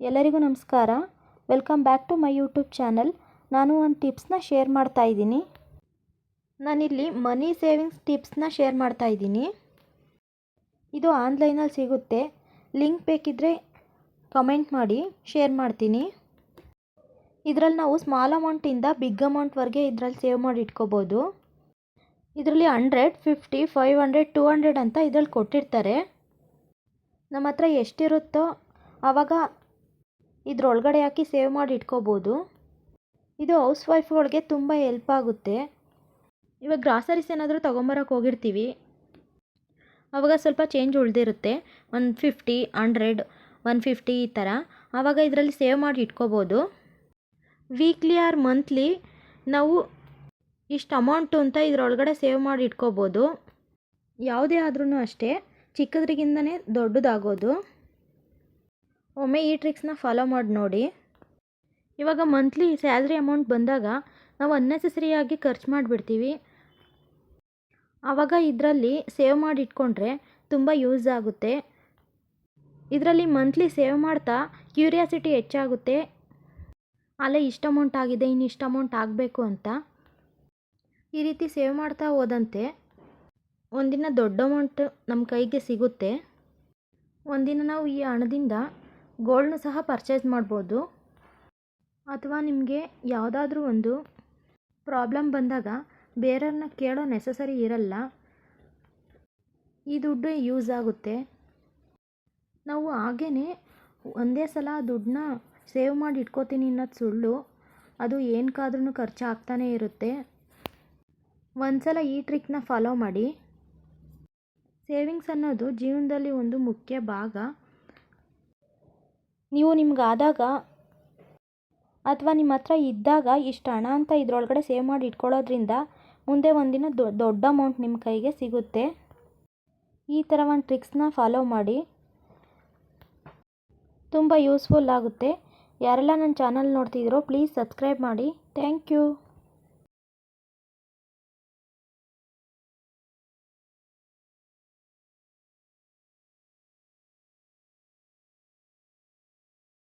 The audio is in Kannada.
ಎಲ್ಲರಿಗೂ ನಮಸ್ಕಾರ. Welcome back to my YouTube channel ನಾನು ಒಂದು ಟಿಪ್ಸ್ನ ಶೇರ್ ಮಾಡ್ತಾ ಇದ್ದೀನಿ. ನಾನಿಲ್ಲಿ ಮನಿ ಸೇವಿಂಗ್ಸ್ ಟಿಪ್ಸ್ನ ಶೇರ್ ಮಾಡ್ತಾ ಇದ್ದೀನಿ. ಇದು ಆನ್ಲೈನಲ್ಲಿ ಸಿಗುತ್ತೆ. ಲಿಂಕ್ ಬೇಕಿದ್ದರೆ ಕಮೆಂಟ್ ಮಾಡಿ ಶೇರ್ ಮಾಡ್ತೀನಿ. ಇದರಲ್ಲಿ ನಾವು ಸ್ಮಾಲ್ ಅಮೌಂಟಿಂದ ಬಿಗ್ ಅಮೌಂಟ್ವರೆಗೆ ಇದರಲ್ಲಿ ಸೇವ್ ಮಾಡಿ ಇಟ್ಕೋಬೋದು. ಇದರಲ್ಲಿ hundred fifty five hundred two hundred ಅಂತ ಇದರಲ್ಲಿ ಕೊಟ್ಟಿರ್ತಾರೆ. ನಮ್ಮ ಹತ್ರ ಎಷ್ಟಿರುತ್ತೋ ಆವಾಗ ಇದರೊಳಗಡೆ ಹಾಕಿ ಸೇವ್ ಮಾಡಿ ಇಟ್ಕೋಬೋದು. ಇದು ಹೌಸ್ ವೈಫ್ಗಳಿಗೆ ತುಂಬ ಹೆಲ್ಪ್ ಆಗುತ್ತೆ. ಇವಾಗ ಗ್ರಾಸರೀಸ್ ಏನಾದರೂ ತೊಗೊಂಬರೋಕೆ ಹೋಗಿರ್ತೀವಿ. ಆವಾಗ ಸ್ವಲ್ಪ change ಉಳಿದಿರುತ್ತೆ. One fifty, hundred one fifty ಈ ಥರ. ಆವಾಗ ಇದರಲ್ಲಿ ಸೇವ್ ಮಾಡಿ ಇಟ್ಕೋಬೋದು. ವೀಕ್ಲಿ ಆರ್ ಮಂತ್ಲಿ ನಾವು ಇಷ್ಟು ಅಮೌಂಟು ಅಂತ ಇದರೊಳಗಡೆ ಸೇವ್ ಮಾಡಿ ಇಟ್ಕೋಬೋದು. ಯಾವುದೇ ಆದ್ರೂ ಅಷ್ಟೇ. ಚಿಕ್ಕದ್ರಿಗಿಂದನೇ ದೊಡ್ಡದಾಗೋದು. ಒಮ್ಮೆ ಈ ಟ್ರಿಕ್ಸ್ನ ಫಾಲೋ ಮಾಡಿ ನೋಡಿ. ಇವಾಗ ಮಂತ್ಲಿ ಸ್ಯಾಲ್ರಿ ಅಮೌಂಟ್ ಬಂದಾಗ ನಾವು ಅನ್ನೆಸೆಸರಿಯಾಗಿ ಖರ್ಚು ಮಾಡಿಬಿಡ್ತೀವಿ. ಆವಾಗ ಇದರಲ್ಲಿ ಸೇವ್ ಮಾಡಿ ಇಟ್ಕೊಂಡ್ರೆ ತುಂಬ ಯೂಸ್ ಆಗುತ್ತೆ. ಇದರಲ್ಲಿ ಮಂತ್ಲಿ ಸೇವ್ ಮಾಡ್ತಾ ಕ್ಯೂರಿಯಾಸಿಟಿ ಹೆಚ್ಚಾಗುತ್ತೆ. ಅಲ್ಲೇ ಇಷ್ಟು ಅಮೌಂಟ್ ಆಗಿದೆ ಇನ್ನು ಇಷ್ಟು ಅಮೌಂಟ್ ಆಗಬೇಕು ಅಂತ. ಈ ರೀತಿ ಸೇವ್ ಮಾಡ್ತಾ ಹೋದಂತೆ ಒಂದಿನ ದೊಡ್ಡ ಅಮೌಂಟ್ ನಮ್ಮ ಕೈಗೆ ಸಿಗುತ್ತೆ. ಒಂದಿನ ನಾವು ಈ ಹಣದಿಂದ ಗೋಲ್ಡ್ನ ಸಹ ಪರ್ಚೇಸ್ ಮಾಡ್ಬೋದು. ಅಥವಾ ನಿಮಗೆ ಯಾವುದಾದ್ರೂ ಒಂದು ಪ್ರಾಬ್ಲಮ್ ಬಂದಾಗ ಬೇರೆಯವ್ರನ್ನ ಕೇಳೋ ನೆಸಸರಿ ಇರಲ್ಲ. ಈ ದುಡ್ಡು ಯೂಸ್ ಆಗುತ್ತೆ. ನಾವು ಹಾಗೇ ಒಂದೇ ಸಲ ದುಡ್ಡನ್ನ ಸೇವ್ ಮಾಡಿ ಇಟ್ಕೋತೀನಿ ಅನ್ನೋದು ಸುಳ್ಳು. ಅದು ಏನಕ್ಕಾದ್ರೂ ಖರ್ಚು ಆಗ್ತಾನೆ ಇರುತ್ತೆ. ಒಂದು ಸಲ ಈ ಟ್ರಿಕ್ನ ಫಾಲೋ ಮಾಡಿ. ಸೇವಿಂಗ್ಸ್ ಅನ್ನೋದು ಜೀವನದಲ್ಲಿ ಒಂದು ಮುಖ್ಯ ಭಾಗ. ನೀವು ನಿಮ್ಗಾದಾಗ ಅಥವಾ ನಿಮ್ಮ ಹತ್ರ ಇದ್ದಾಗ ಇಷ್ಟು ಹಣ ಅಂತ ಇದರೊಳಗಡೆ ಸೇವ್ ಮಾಡಿ ಇಟ್ಕೊಳ್ಳೋದ್ರಿಂದ ಮುಂದೆ ಒಂದಿನ ದೊಡ್ಡ ಅಮೌಂಟ್ ನಿಮ್ಮ ಕೈಗೆ ಸಿಗುತ್ತೆ. ಈ ಥರ ಒಂದು ಟ್ರಿಕ್ಸ್ನ ಫಾಲೋ ಮಾಡಿ. ತುಂಬ ಯೂಸ್ಫುಲ್ ಆಗುತ್ತೆ. ಯಾರೆಲ್ಲ ನನ್ನ ಚಾನಲ್ ನೋಡ್ತಿದ್ರೋ ಪ್ಲೀಸ್ ಸಬ್ಸ್ಕ್ರೈಬ್ ಮಾಡಿ. Thank you